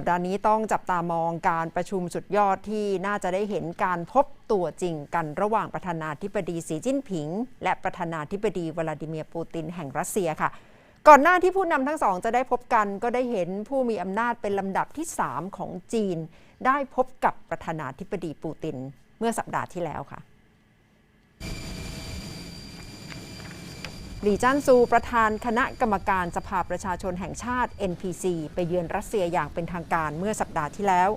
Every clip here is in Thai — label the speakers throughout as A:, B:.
A: สัปดาห์นี้ต้องจับตามองการประชุมสุดยอดที่น่าจะได้เห็นการพบตัวจริงกันระหว่างประธานาธิบดีสีจิ้นผิง และประธานาธิบดีวลาดิเมียร์ปูตินแห่งรัสเซียค่ะ ก่อนหน้าที่ผู้นำทั้งสองจะได้พบกันก็ได้เห็นผู้มีอำนาจเป็นลำดับที่ 3 ของจีน ได้พบกับประธานาธิบดีปูติน เมื่อสัปดาห์ที่แล้วค่ะ ลีจ้านซูประธานคณะกรรมการสภาประชาชนแห่งชาติ NPC ไปเยือนรัสเซียอย่างเป็นทางการเมื่อสัปดาห์ที่แล้ว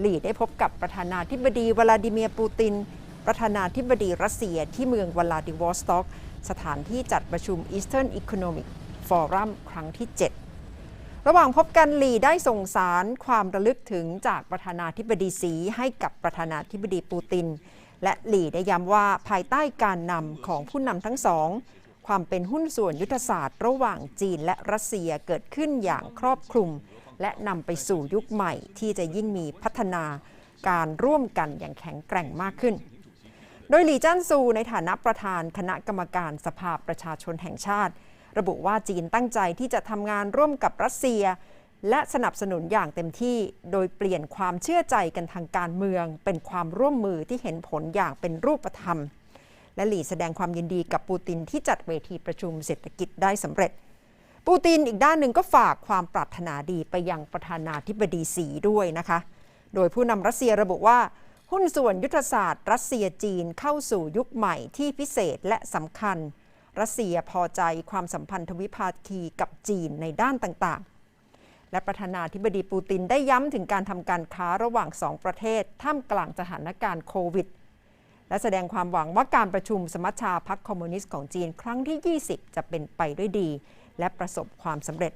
A: หลีได้พบกับประธานาธิบดีวลาดิเมียร์ปูติน ประธานาธิบดีรัสเซียที่เมืองวลาดิวอสต็อก สถานที่จัดประชุม Eastern Economic Forum ครั้งที่ 7 ระหว่างพบกันหลีได้ส่งสารความระลึกถึงจากประธานาธิบดีสีให้กับประธานาธิบดีปูติน และหลีได้ย้ำว่าภายใต้การนำของผู้นำทั้งสอง ความเป็นหุ้นส่วนยุทธศาสตร์ระหว่างจีนและรัสเซียเกิดขึ้นอย่างครอบคลุม และนำไปสู่ยุคใหม่ที่จะยิ่งมีพัฒนาการร่วมกันอย่างแข็งแกร่งมากขึ้น โดยหลี่จิ้นซูในฐานะประธานคณะกรรมการสภาประชาชนแห่งชาติ ระบุว่าจีนตั้งใจที่จะทำงานร่วมกับรัสเซีย และสนับสนุนอย่างเต็มที่ โดยเปลี่ยนความเชื่อใจกันทางการเมือง เป็นความร่วมมือที่เห็นผลอย่างเป็นรูปธรรม และหลีแสดงความยินดีกับปูตินที่จัดเวทีประชุมเศรษฐกิจได้สำเร็จ ปูตินอีกด้านหนึ่งก็ฝากความปรารถนาดีไปยังประธานาธิบดีสีด้วยนะคะ โดยผู้นำรัสเซียระบุว่าหุ้นส่วนยุทธศาสตร์ รัสเซียจีนเข้าสู่ยุคใหม่ที่พิเศษและสำคัญ รัสเซียพอใจความสัมพันธวิภาคีกับจีนในด้านต่างๆ และประธานาธิบดีปูตินได้ย้ำถึงการทำการค้าระหว่างสองประเทศ ท่ามกลางสถานการณ์โควิด และแสดงความหวังว่าการประชุมสมัชชาพรรคคอมมิวนิสต์ของจีน ครั้งที่ 20 จะเป็นไปด้วยดี และประสบความสำเร็จ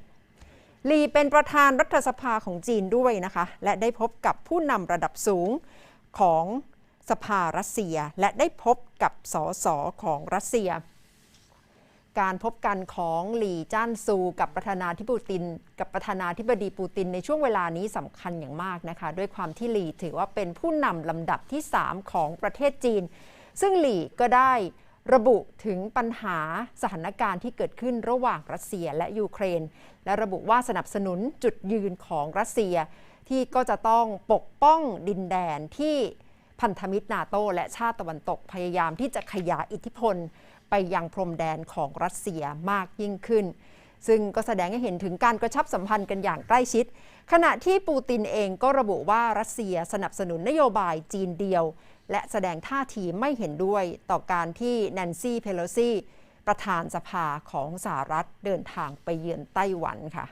A: ลีเป็นประธานรัฐสภาของจีนด้วยนะคะ และได้พบกับผู้นำระดับสูงของสภารัสเซีย และได้พบกับสสของรัสเซีย การพบกันของหลี่จ้านซู กับประธานาธิบดีปูตินกับประธานาธิบดีปูติน ในช่วงเวลานี้สำคัญอย่างมากนะคะ ด้วยความที่หลี่ถือว่าเป็นผู้นำลำดับที่ 3 ของประเทศจีน ซึ่งหลี่ก็ได้ระบุถึงปัญหาสถานการณ์ที่เกิดขึ้นระหว่างรัสเซียและยูเครน และระบุว่าสนับสนุนจุดยืนของรัสเซีย ที่ก็จะต้องปกป้องดินแดนที่พันธมิตรนาโตและชาติตะวันตกพยายามที่จะขยายอิทธิพล ไปยังพรมแดนของรัสเซียมากยิ่งขึ้น ซึ่งก็แสดงให้เห็นถึงการกระชับสัมพันธ์กันอย่างใกล้ชิด ขณะที่ปูตินเองก็ระบุว่ารัสเซียสนับสนุนนโยบายจีนเดียว และแสดงท่าทีไม่เห็นด้วยต่อการที่แนนซี่ เพโลซีประธานสภาของสหรัฐเดินทางไปเยือนไต้หวันค่ะ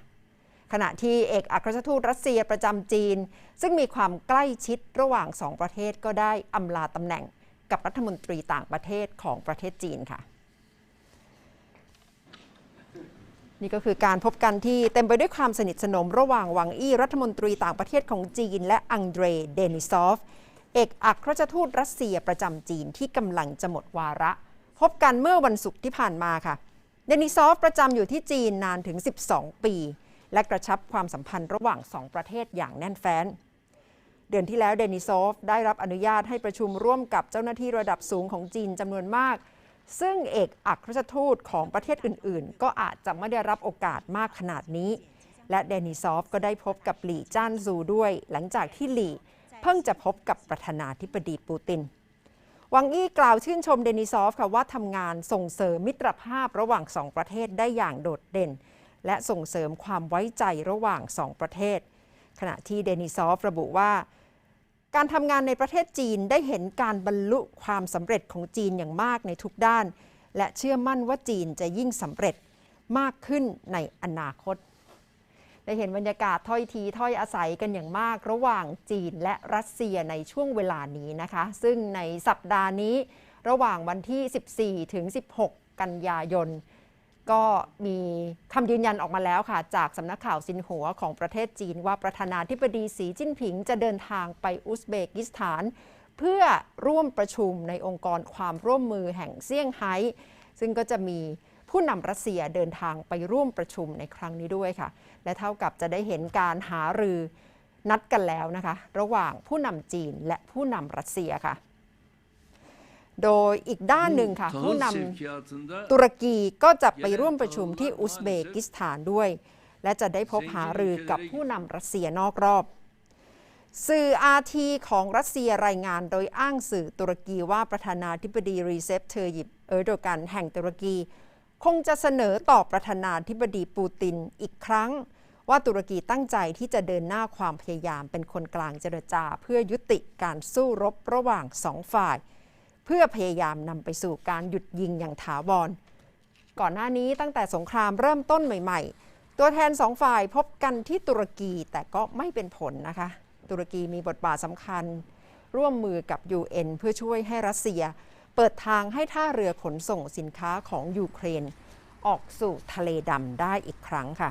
A: ขณะที่เอกอัครราชทูตรัสเซียประจำจีน ซึ่งมีความใกล้ชิดระหว่างสองประเทศก็ได้อำลาตำแหน่ง กับรัฐมนตรีต่างประเทศของประเทศจีนค่ะ นี่ก็คือการพบกันที่เต็มไปด้วยความสนิทสนมระหว่างหวังอี้รัฐมนตรีต่างประเทศของจีน และอังเดรเดนิซอฟเอกอัครราชทูตรัสเซียประจำจีนที่กำลังจะหมดวาระ พบกันเมื่อวันศุกร์ที่ผ่านมาค่ะ เดนิซอฟประจำอยู่ที่จีนนานถึง 12 ปี และกระชับความสัมพันธ์ระหว่างสองประเทศอย่างแน่นแฟ้น เดือนที่แล้วเดนิซอฟได้รับอนุญาตให้ประชุมร่วมกับเจ้าหน้าที่ระดับสูงของจีนจำนวนมาก ซึ่งเอกอัครราชทูตของประเทศอื่น ๆ ก็อาจจะไม่ได้รับโอกาสมากขนาดนี้ และเดนิซอฟก็ได้พบกับหลี่จ้านซูด้วย หลังจากที่หลี่เพิ่งจะพบกับประธานาธิบดีปูตินวังอี้กล่าวชื่นชมเดนิซอฟค่ะว่าทำงานส่งเสริมมิตรภาพระหว่างสองประเทศได้อย่างโดดเด่น และส่งเสริมความไว้ใจระหว่างสองประเทศ ขณะที่เดนิซอฟระบุว่า การทำงานในประเทศจีนได้เห็นการบรรลุความสำเร็จของจีนอย่างมากในทุกด้าน และเชื่อมั่นว่าจีนจะยิ่งสำเร็จมากขึ้นในอนาคตได้เห็นบรรยากาศถ้อยทีถ้อยอาศัยกันอย่างมากระหว่างจีนและรัสเซียในช่วงเวลานี้นะคะ ซึ่งในสัปดาห์นี้ ระหว่างวันที่ 14 ถึง 16 กันยายน ก็มีคำยืนยันออกมาแล้วค่ะ จากสำนักข่าวซินหัวของประเทศจีนว่าประธานาธิบดีสีจิ้นผิงจะเดินทางไปอุซเบกิสถาน เพื่อร่วมประชุมในองค์กรความร่วมมือแห่งเซี่ยงไฮ้ซึ่งก็จะมีผู้นำรัสเซียเดินทางไปร่วมประชุมในครั้งนี้ด้วยค่ะ และเท่ากับจะได้เห็นการหารือนัดกันแล้วนะคะ ระหว่างผู้นำจีนและผู้นำรัสเซียค่ะ โดยอีกด้านหนึ่งค่ะ ผู้นำตุรกีก็จะไปร่วมประชุมที่อุซเบกิสถานด้วย และจะได้พบหารือกับผู้นำรัสเซียนอกรอบ สื่ออาทีของรัสเซียรายงานโดยอ้างสื่อตุรกีว่าประธานาธิบดีรีเซปเทอร์ยิปเออร์โดกันแห่งตุรกี คงจะเสนอต่อประธานาธิบดีปูตินอีกครั้ง ว่าตุรกีตั้งใจที่จะเดินหน้าความพยายามเป็นคนกลางเจรจา เพื่อยุติการสู้รบระหว่างสองฝ่าย เพื่อพยายามนำไปสู่การหยุดยิงอย่างถาวร ก่อนหน้านี้ตั้งแต่สงครามเริ่มต้นใหม่ๆ ตัวแทนสองฝ่ายพบกันที่ตุรกีแต่ก็ไม่เป็นผลนะคะ ตุรกีมีบทบาทสำคัญ ร่วมมือกับ UN เพื่อช่วยให้รัสเซีย เปิดทางให้ท่าเรือขนส่งสินค้าของยูเครน ออกสู่ทะเลดำได้อีกครั้งค่ะ